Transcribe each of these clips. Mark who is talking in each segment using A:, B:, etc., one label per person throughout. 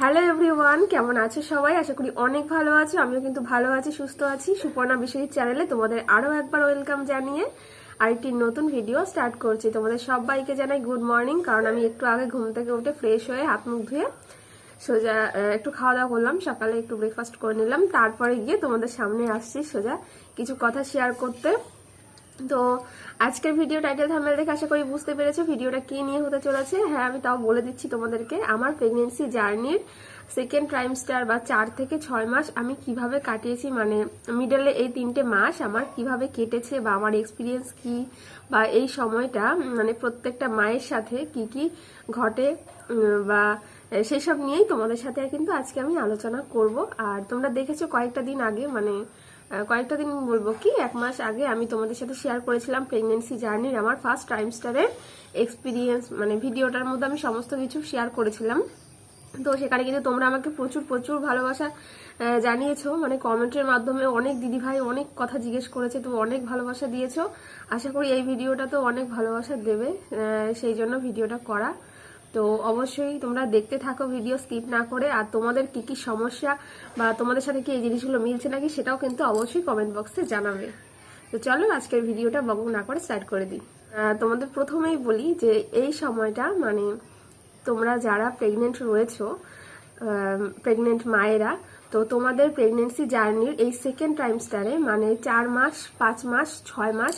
A: Hello everyone কেমন আছো সবাই? আশা করি অনেক ভালো আছো, আমিও কিন্তু ভালো আছি, সুস্থ আছি। সুপর্ণা বিশ্বজিৎ চ্যানেলে তোমাদের আরও একবার ওয়েলকাম জানিয়ে আরেকটি নতুন ভিডিও স্টার্ট করছি। তোমাদের সবাইকে জানাই গুড মর্নিং কারণ আমি একটু আগে ঘুম থেকে উঠে ফ্রেশ হয়ে হাত মুখ ধুয়ে সোজা একটু খাওয়া দাওয়া করলাম, সকালে একটু ব্রেকফাস্ট করে নিলাম। তারপরে গিয়ে তোমাদের সামনে আসছি সোজা কিছু কথা শেয়ার করতে। তো আজকের ভিডিও টাইটেল থাম্বনেল দেখে আশা করি বুঝতে পেরেছ ভিডিওটা কি নিয়ে হতে চলেছে। হ্যাঁ আমি তাও বলে দিচ্ছি তোমাদেরকে, আমার প্রেগনেন্সি জার্নির সেকেন্ড ট্রাইমস্টার বা চার থেকে ছয় মাস আমি কীভাবে কাটিয়েছি মানে মিডলে এই তিনটে মাস আমার কীভাবে কেটেছে বা আমার এক্সপিরিয়েন্স কি বা এই সময়টা মানে প্রত্যেকটা মায়ের সাথে কি কি ঘটে বা সেই সব নিয়েই তোমাদের সাথে কিন্তু আজকে আমি আলোচনা করব। আর তোমরা দেখেছ কয়েকটা দিন আগে মানে কয়েকটা দিন বলব কি, এক মাস আগে আমি তোমাদের সাথে শেয়ার করেছিলাম প্রেগনেন্সি জার্নির আমার ফার্স্ট টাইমস্টারের এক্সপিরিয়েন্স মানে ভিডিওটার মধ্যে আমি সমস্ত কিছু শেয়ার করেছিলাম। তো সেখানে কিন্তু তোমরা আমাকে প্রচুর প্রচুর ভালোবাসা জানিয়েছো। মানে কমেন্টের মাধ্যমে অনেক দিদিভাই অনেক কথা জিজ্ঞেস করেছে তো অনেক ভালোবাসা দিয়েছ। আশা করি এই ভিডিওটা তো অনেক ভালোবাসা দেবে সেই জন্য ভিডিওটা করা। তো অবশ্যই তোমরা দেখতে থাকো ভিডিও স্কিপ না করে। আর তোমাদের কি কি সমস্যা বা তোমাদের সাথে কি এই জিনিসগুলো মিলছে নাকি সেটাও কিন্তু অবশ্যই কমেন্ট বক্সে জানাবে। তো চলো আজকের ভিডিওটা বক না করে স্টার্ট করে দিই। তোমাদের প্রথমেই বলি যে এই সময়টা মানে তোমরা যারা প্রেগনেন্ট রয়েছো প্রেগনেন্ট মায়েরা, তো তোমাদের প্রেগনেন্সি জার্নির এই সেকেন্ড টাইমস্টারে মানে চার মাস, পাঁচ মাস, ছয় মাস,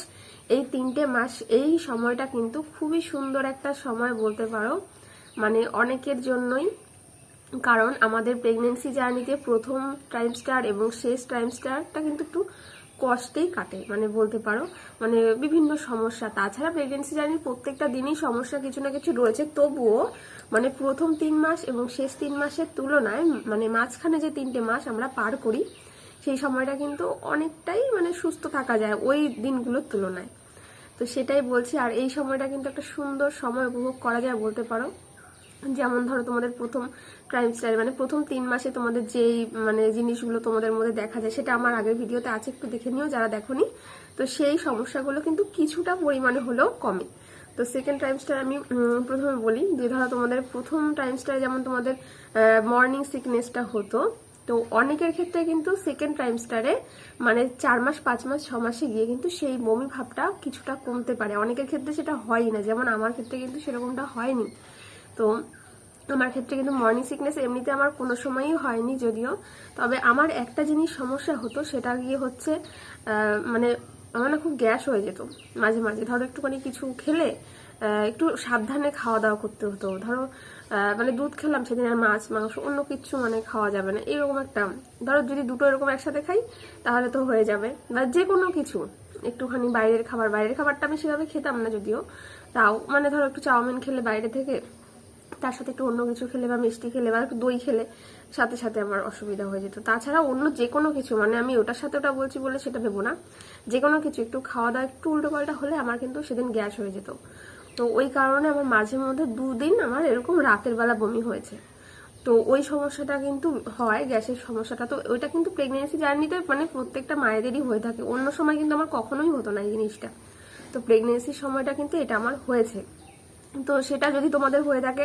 A: এই তিনটে মাস, এই সময়টা কিন্তু খুবই সুন্দর একটা সময় বলতে পারো। মানে অনেকের জন্যই। কারণ আমাদের প্রেগনেন্সি জার্নিতে প্রথম টাইমস্টার এবং শেষ টাইমস্টারটা কিন্তু একটু কষ্টেই কাটে মানে বলতে পারো। মানে বিভিন্ন সমস্যা। তাছাড়া প্রেগনেন্সি জার্নির প্রত্যেকটা দিনই সমস্যা কিছু না কিছু রয়েছে। তবুও মানে প্রথম তিন মাস এবং শেষ তিন মাসের তুলনায় মানে মাঝখানে যে তিনটে মাস আমরা পার করি, সেই সময়টা কিন্তু অনেকটাই মানে সুস্থ থাকা যায় ওই দিনগুলোর তুলনায়। তো সেটাই বলছি। আর এই সময়টা কিন্তু একটা সুন্দর সময় উপভোগ করা যায় বলতে পারো। যেমন ধরো তোমাদের প্রথম ট্রাইমস্টার মানে প্রথম তিন মাসে তোমাদের যেই মানে জিনিসগুলো তোমাদের মধ্যে দেখা যায়, সেটা আমার আগের ভিডিওতে আছে, একটু দেখে নিও যারা দেখোনি। তো সেই সমস্যাগুলো কিন্তু কিছুটা পরিমাণে হলেও কমে। তো সেকেন্ড টাইমস্টার আমি প্রথমে বলি, যে ধরো তোমাদের প্রথম টাইমস্টারে যেমন তোমাদের মর্নিং সিকনেসটা হতো, তো অনেকের ক্ষেত্রে কিন্তু সেকেন্ড টাইমস্টারে মানে চার মাস, পাঁচ মাস, ছ মাসে গিয়ে কিন্তু সেই বমি ভাবটা কিছুটা কমতে পারে। অনেকের ক্ষেত্রে সেটা হয় না, যেমন আমার ক্ষেত্রে কিন্তু সেরকমটা হয়নি। তো আমার ক্ষেত্রে কিন্তু মর্নিং সিকনেস এমনিতে আমার কোনো সময়ই হয়নি যদিও। তবে আমার একটা জিনিস সমস্যা হতো, সেটা গিয়ে হচ্ছে মানে আমার না খুব গ্যাস হয়ে যেত। মাঝে মাঝে ধরো একটুখানি কিছু খেলে একটু সাবধানে খাওয়া দাওয়া করতে হতো। ধরো মানে দুধ খেলাম সেদিন আর মাছ, মাংস, অন্য কিছু মানে খাওয়া যাবে না। এরকম একটা, ধরো যদি দুটো এরকম একসাথে খাই, তাহলে তো হয়ে যাবে। বা যে কোনো কিছু, একটুখানি বাইরের খাবার। বাইরের খাবারটা আমি সেভাবে খেতাম না যদিও। তাও মানে ধরো একটু চাউমিন খেলে বাইরে থেকে তার সাথে একটু অন্য কিছু খেলে বা মিষ্টি খেলে বা দই খেলে, সাথে সাথে আমার অসুবিধা হয়ে যেত। তাছাড়া অন্য যে কোনো কিছু মানে আমি ওটার সাথে ওটা বলছি বলে সেটা ভেবো না যে কোনো কিছু, একটু খাওয়া দাওয়া, একটু উল্টো পাল্টা হলে আমার কিন্তু সেদিন গ্যাস হয়ে যেত। তো ওই কারণে আমার মাঝে মধ্যে দুদিন আমার এরকম রাতের বেলা বমি হয়েছে। তো ওই সমস্যাটা কিন্তু হয়, গ্যাসের সমস্যাটা। তো ওইটা কিন্তু প্রেগনেন্সি জার্নিতে মানে প্রত্যেকটা মায়েদেরই হয়ে থাকে। অন্য সময় কিন্তু আমার কখনোই হতো না এই জিনিসটা। তো প্রেগনেন্সির সময়টা কিন্তু এটা আমার হয়েছে। তো সেটা যদি তোমাদের হয়ে থাকে,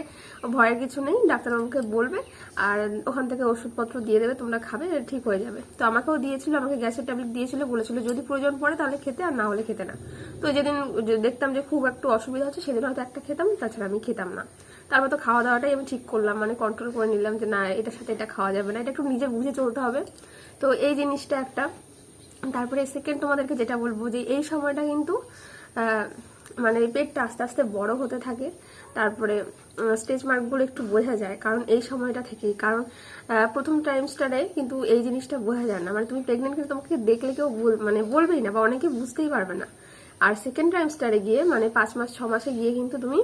A: ভয়ের কিছু নেই, ডাক্তারবাবুকে বলবে, আর ওখান থেকে ওষুধপত্র দিয়ে দেবে, তোমরা খাবে, ঠিক হয়ে যাবে। তো আমাকেও দিয়েছিল, আমাকে গ্যাসের ট্যাবলেট দিয়েছিল, বলেছিল যদি প্রয়োজন পড়ে তাহলে খেতে, আর না হলে খেতে না। তো যেদিন দেখতাম যে খুব একটু অসুবিধা হচ্ছে, সেদিন হয়তো একটা খেতাম, তাছাড়া আমি খেতাম না। তারপর তো খাওয়া দাওয়াটাই আমি ঠিক করলাম মানে কন্ট্রোল করে নিলাম যে না, এটার সাথে এটা খাওয়া যাবে না, এটা একটু নিজে বুঝে চলতে হবে। তো এই জিনিসটা একটা। তারপরে সেকেন্ড তোমাদেরকে যেটা বলব যে এই সময়টা কিন্তু মানে পেটটা আস্তে আস্তে বড় হতে থাকে, তারপরে স্টেজ মার্কগুলো একটু বোঝা যায়, কারণ এই সময়টা থেকেই। কারণ প্রথম টাইমস্টারে কিন্তু এই জিনিসটা বোঝা যায় না। মানে তুমি প্রেগনেন্ট কিন্তু তোমাকে দেখলে কেউ মানে বলবেই না বা অনেকে বুঝতেই পারবে না। আর সেকেন্ড টাইমস্টারে গিয়ে মানে পাঁচ মাস, ছ মাসে গিয়ে কিন্তু তুমি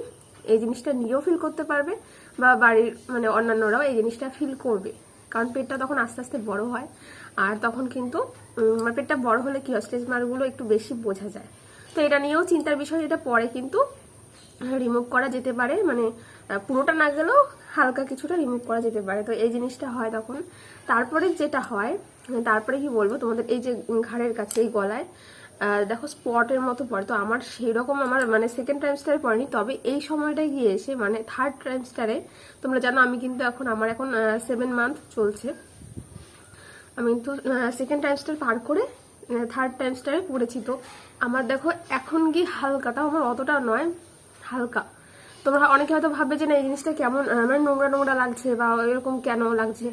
A: এই জিনিসটা নিজেও ফিল করতে পারবে বা বাড়ির মানে অন্যান্যরাও এই জিনিসটা ফিল করবে। কারণ পেটটা তখন আস্তে আস্তে বড় হয়। আর তখন কিন্তু মানে পেটটা বড় হলে কি হয়? স্টেজ মার্কগুলো একটু বেশি বোঝা যায়। তো এটা নিয়েও চিন্তার বিষয় এটা পরে কিন্তু রিমুভ করা যেতে পারে মানে পুরোটা না গেলেও হালকা কিছুটা রিমুভ করা যেতে পারে। তো এই জিনিসটা হয় তখন। তারপরে যেটা হয়, তারপরে কি বলব, তোমাদের এই যে ঘাড়ের কাছে, এই গলায় দেখো স্পটের মতো পড়ে। তো আমার সেই রকম আমার মানে সেকেন্ড টাইমস্টারে পড়েনি। তবে এই সময়টায় গিয়ে এসে মানে থার্ড টাইমস্টারে তোমরা জানো আমি কিন্তু এখন, আমার এখন সেভেন মান্থ চলছে। আমি কিন্তু সেকেন্ড টাইমস্টার পার করে থার্ড টাইমস্টারে পড়েছি তো। আমার দেখো, এখন গিয়ে হালকা, তাও আমার অতটা নয়, হালকা। তোমরা অনেকে হয়তো ভাববে যে না, এই জিনিসটা কেমন মানে নোংরা নোংরা লাগছে বা এরকম কেন লাগছে?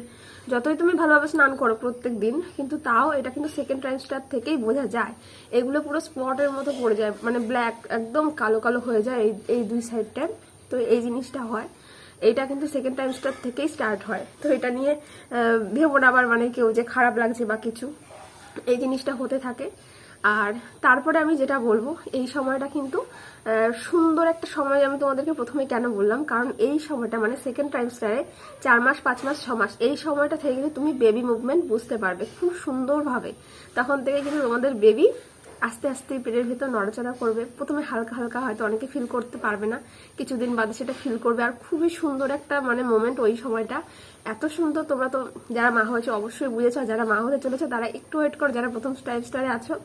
A: যতই তুমি ভালোভাবে স্নান করো প্রত্যেক দিন, কিন্তু তাও এটা কিন্তু সেকেন্ড টাইমস্টার থেকেই বোঝা যায়। এগুলো পুরো স্পটের মতো পড়ে যায় মানে ব্ল্যাক একদম কালো কালো হয়ে যায় এই এই দুই সাইডটা তো এই জিনিসটা হয়। এইটা কিন্তু সেকেন্ড টাইমস্টার থেকেই স্টার্ট হয়। তো এটা নিয়ে ভেবো না আবার মানে কেউ যে খারাপ লাগছে বা কিছু। এই জিনিসটা হতে থাকে। আর তারপরে আমি যেটা বলব, এই সময়টা কিন্তু সুন্দর একটা সময় আমি তোমাদেরকে প্রথমে কেন বললাম? কারণ এই সময়টা মানে সেকেন্ড ট্রাইমস্টারে চার মাস, পাঁচ মাস, ছ মাস, এই সময়টা থেকে কিন্তু তুমি বেবি মুভমেন্ট বুঝতে পারবে খুব সুন্দরভাবে। তখন থেকে কিন্তু তোমাদের বেবি আস্তে আস্তে পেটের ভেতর নড়াচড়া করবে। প্রথমে হালকা হালকা হয়তো অনেকে ফিল করতে পারবে না। কিছুদিন বাদে সেটা ফিল করবে। আর খুবই সুন্দর একটা মানে মোমেন্ট ওই সময়টা। এত সুন্দর তোমরা তো যারা মা হয়েছে অবশ্যই বুঝেছ। যারা মা হতে চলেছে তারা একটু ওয়েট করো। যারা প্রথম টাইম স্টারে আছো।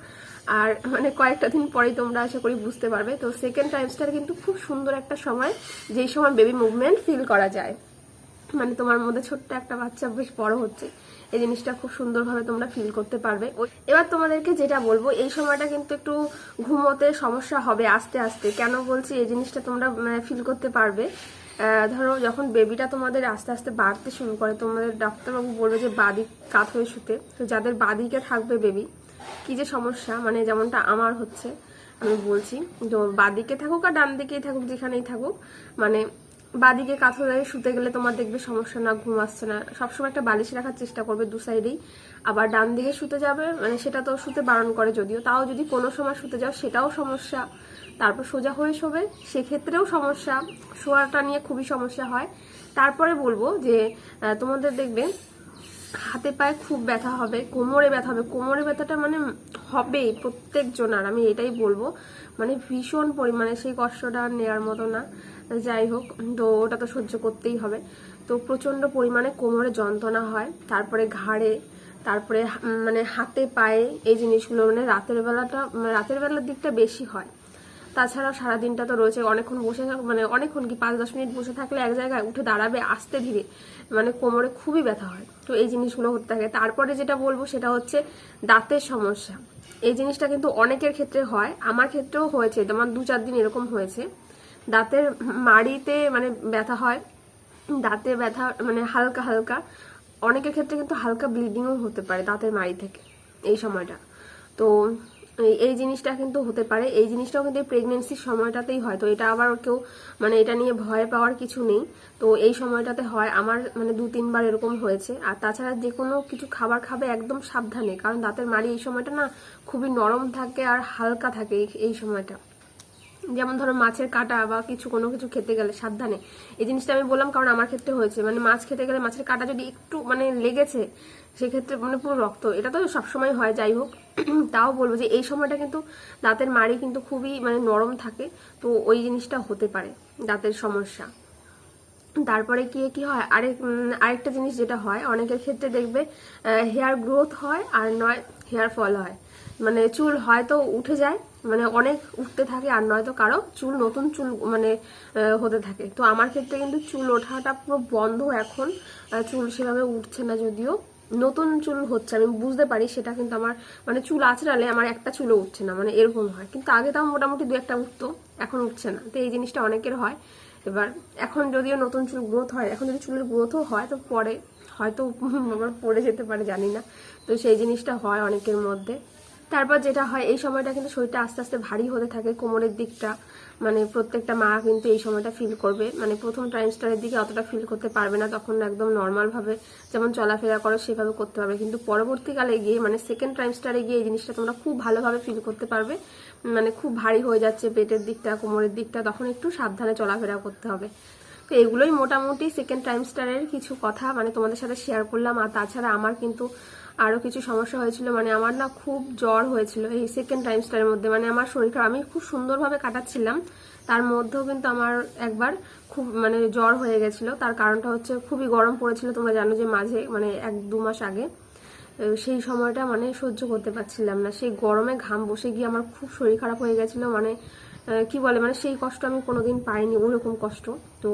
A: আর মানে কয়েকটা দিন পরেই তোমরা আশা করি বুঝতে পারবে। তো সেকেন্ড টাইম স্টার কিন্তু খুব সুন্দর একটা সময়, যেই সময় বেবি মুভমেন্ট ফিল করা যায়। মানে তোমার মধ্যে ছোট্ট একটা বাচ্চা বেশ বড় হচ্ছে। এই জিনিসটা খুব সুন্দরভাবে তোমরা ফিল করতে পারবে। এবার তোমাদেরকে যেটা বলব, এই সময়টা কিন্তু একটু ঘুমোতে সমস্যা হবে আস্তে আস্তে। কেন বলছি? এই জিনিসটা তোমরা ফিল করতে পারবে। ধরো যখন বেবিটা তোমাদের আস্তে আস্তে বাড়তে শুরু করে, তোমাদের ডাক্তারবাবু বলবে যে বাদিক কাত হয়ে শুতে। তো যাদের বাদিকে থাকবে বেবি কি যে সমস্যা? মানে যেমনটা আমার হচ্ছে, আমি বলছি। তো বাদিকে থাকুক আর ডান দিকেই থাকুক, যেখানেই থাকুক মানে বাদিকে কাঁথর হয়ে শুতে গেলে তোমার দেখবে সমস্যা না, ঘুম আসছে না। সবসময় একটা বালিশ রাখার চেষ্টা করবে দু সাইডেই আবার ডান দিকে শুতে যাবে মানে সেটা তো শুতে বারণ করে যদিও। তাও যদি কোনো সময় শুতে যাও, সেটাও সমস্যা। তারপর সোজা হয়ে শোবে, সেক্ষেত্রেও সমস্যা। শোয়াটা নিয়ে খুবই সমস্যা হয়। তারপরে বলব যে তোমাদের দেখবে হাতে পায়ে খুব ব্যথা হবে, কোমরে ব্যথা হবে। কোমরে ব্যথাটা মানে হবেই প্রত্যেক জনার আমি এটাই বলব। মানে ভীষণ পরিমাণে সেই কষ্টটা নেওয়ার মতো না। যাই হোক, তো ওটা তো সহ্য করতেই হবে। তো প্রচণ্ড পরিমাণে কোমরে যন্ত্রণা হয়, তারপরে ঘাড়ে, তারপরে মানে হাতে, পায়ে এই জিনিসগুলো মানে রাতের বেলাটা রাতের বেলার দিকটা বেশি হয়। তাছাড়াও সারাদিনটা তো রয়েছে, অনেকক্ষণ বসে মানে অনেকক্ষণ কি পাঁচ দশ মিনিট বসে থাকলে এক জায়গায় উঠে দাঁড়াবে আস্তে ধীরে মানে কোমরে খুবই ব্যথা হয়। তো এই জিনিসগুলো হতে থাকে। তারপরে যেটা বলব সেটা হচ্ছে দাঁতের সমস্যা। এই জিনিসটা কিন্তু অনেকের ক্ষেত্রে হয়, আমার ক্ষেত্রেও হয়েছে তোমার দু চার দিন এরকম হয়েছে। দাঁতের মাড়িতে মানে ব্যথা হয়, দাঁতে ব্যথা মানে হালকা হালকা। অনেকের ক্ষেত্রে কিন্তু হালকা ব্লিডিংও হতে পারে দাঁতের মাড়ি থেকে এই সময়টা। তো এই- জিনিসটা কিন্তু হতে পারে। এই জিনিসটাও কিন্তু প্রেগনেন্সির সময়টাতেই হয়। তো এটা আবার কেউ মানে এটা নিয়ে ভয় পাওয়ার কিছু নেই। তো এই সময়টাতে হয়। আমার মানে দু, তিনবার এরকম হয়েছে। আর তাছাড়া যে কোনো কিছু খাবার খাবে একদম সাবধানে। কারণ দাঁতের মাড়ি এই সময়টা না খুবই নরম থাকে আর হালকা থাকে এই সময়টা। যেমন ধরো মাছের কাটা বা কিছু, কোনো কিছু খেতে গেলে সাবধানে। এই জিনিসটা আমি বললাম কারণ আমার ক্ষেত্রে হয়েছে। মানে মাছ খেতে গেলে মাছের কাটা যদি একটু মানে লেগেছে, সেক্ষেত্রে মানে পুরো রক্ত। এটা তো সবসময় হয়, যাই হোক। তাও বলব যে এই সময়টা কিন্তু দাঁতের মাড়ি কিন্তু খুবই মানে নরম থাকে। তো ওই জিনিসটা হতে পারে দাঁতের সমস্যা। তারপরে কি কি হয়? আরেক আরেকটা জিনিস যেটা হয়, অনেকের ক্ষেত্রে দেখবে হেয়ার গ্রোথ হয় আর নয় হেয়ার ফল হয়। মানে চুল হয়তো উঠে যায় মানে অনেক উঠতে থাকে আর নয়তো কারও চুল, নতুন চুল মানে হতে থাকে। তো আমার ক্ষেত্রে কিন্তু চুল ওঠাটা পুরো বন্ধ এখন। চুল সেভাবে উঠছে না যদিও। নতুন চুল হচ্ছে, আমি বুঝতে পারি সেটা কিন্তু আমার মানে চুল আঁচড়ালে আমার একটা চুলও উঠছে না মানে এরকম হয়। কিন্তু আগে তাও মোটামুটি দু একটা উঠতো, এখন উঠছে না। তো এই জিনিসটা অনেকের হয়। এবার এখন যদিও নতুন চুল গ্রোথ হয়, এখন যদি চুলের গ্রোথও হয়, তো পরে হয়তো আবার পড়ে যেতে পারে, জানি না। তো সেই জিনিসটা হয় অনেকের মধ্যে। তারপর যেটা হয়, এই সময়টা কিন্তু শরীরটা আস্তে আস্তে ভারী হতে থাকে কোমরের দিকটা। মানে প্রত্যেকটা মা কিন্তু এই সময়টা ফিল করবে। মানে প্রথম টাইমস্টারের দিকে অতটা ফিল করতে পারবে না, তখন একদম নর্মালভাবে যেমন চলাফেরা করো, সেভাবে করতে পারবে। কিন্তু পরবর্তীকালে গিয়ে মানে সেকেন্ড টাইমস্টারে গিয়ে এই জিনিসটা তোমরা খুব ভালোভাবে ফিল করতে পারবে। মানে খুব ভারী হয়ে যাচ্ছে পেটের দিকটা, কোমরের দিকটা, তখন একটু সাবধানে চলাফেরা করতে হবে। তো এগুলোই মোটামুটি সেকেন্ড টাইমস্টারের কিছু কথা মানে তোমাদের সাথে শেয়ার করলাম। আর তাছাড়া আমার কিন্তু আরও কিছু সমস্যা হয়েছিল মানে আমার না খুব জ্বর হয়েছিল এই সেকেন্ড টাইমস্টারের মধ্যে। মানে আমার শরীর খারাপ আমি খুব সুন্দরভাবে কাটাচ্ছিলাম। তার মধ্যেও কিন্তু আমার একবার খুব মানে জ্বর হয়ে গেছিল। তার কারণটা হচ্ছে খুবই গরম পড়েছিল, তোমরা জানো যে মাঝে মানে এক দু মাস আগে। সেই সময়টা মানে সহ্য করতে পারছিলাম না। সেই গরমে ঘাম বসে গিয়ে আমার খুব শরীর খারাপ হয়ে গেছিল। মানে কি বলে মানে সেই কষ্ট আমি কোনোদিন পাইনি, ওরকম কষ্ট। তো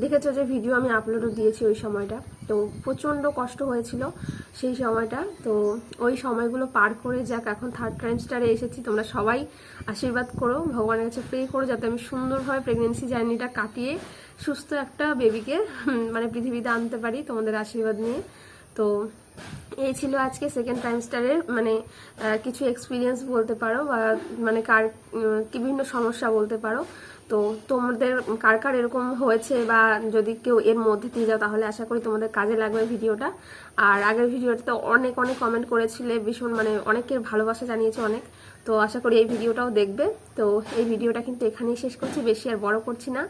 A: দেখেছ যে ভিডিও আমি আপলোডও দিয়েছি ওই সময়টা। তো প্রচণ্ড কষ্ট হয়েছিল সেই সময়টা। তো ওই সময়গুলো পার করে যাক, এখন থার্ড ট্রাইমস্টারে এসেছি, তোমরা সবাই আশীর্বাদ করো, ভগবানের কাছে প্রে করো যাতে আমি সুন্দরভাবে প্রেগনেন্সি জার্নিটা কাটিয়ে সুস্থ একটা বেবিকে মানে পৃথিবীতে আনতে পারি তোমাদের আশীর্বাদ নিয়ে। তো এই ছিল আজকে সেকেন্ড টাইমস্টারের মানে কিছু এক্সপিরিয়েন্স বলতে পারো বা মানে কার বিভিন্ন সমস্যা বলতে পারো। তো তোমাদের কার কার এরকম হয়েছে বা যদি কেউ এর মধ্যে দিয়ে যাও তাহলে আশা করি তোমাদের কাজে লাগবে ভিডিওটা। আর আগের ভিডিওটাতে অনেক অনেক কমেন্ট করেছিলে, ভীষণ মানে অনেকের ভালোবাসা জানিয়েছে অনেক। তো আশা করি এই ভিডিওটাও দেখবে। তো এই ভিডিওটা কিন্তু এখানেই শেষ করছি, বেশি আর বড় করছি না।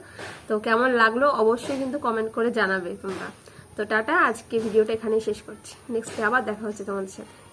A: তো কেমন লাগল অবশ্যই কিন্তু কমেন্ট করে জানাবে তোমরা। তো টাটা, আজকে ভিডিওটা এখানেই শেষ করছি। নেক্সট আবার দেখা হচ্ছে তোমাদের সাথে।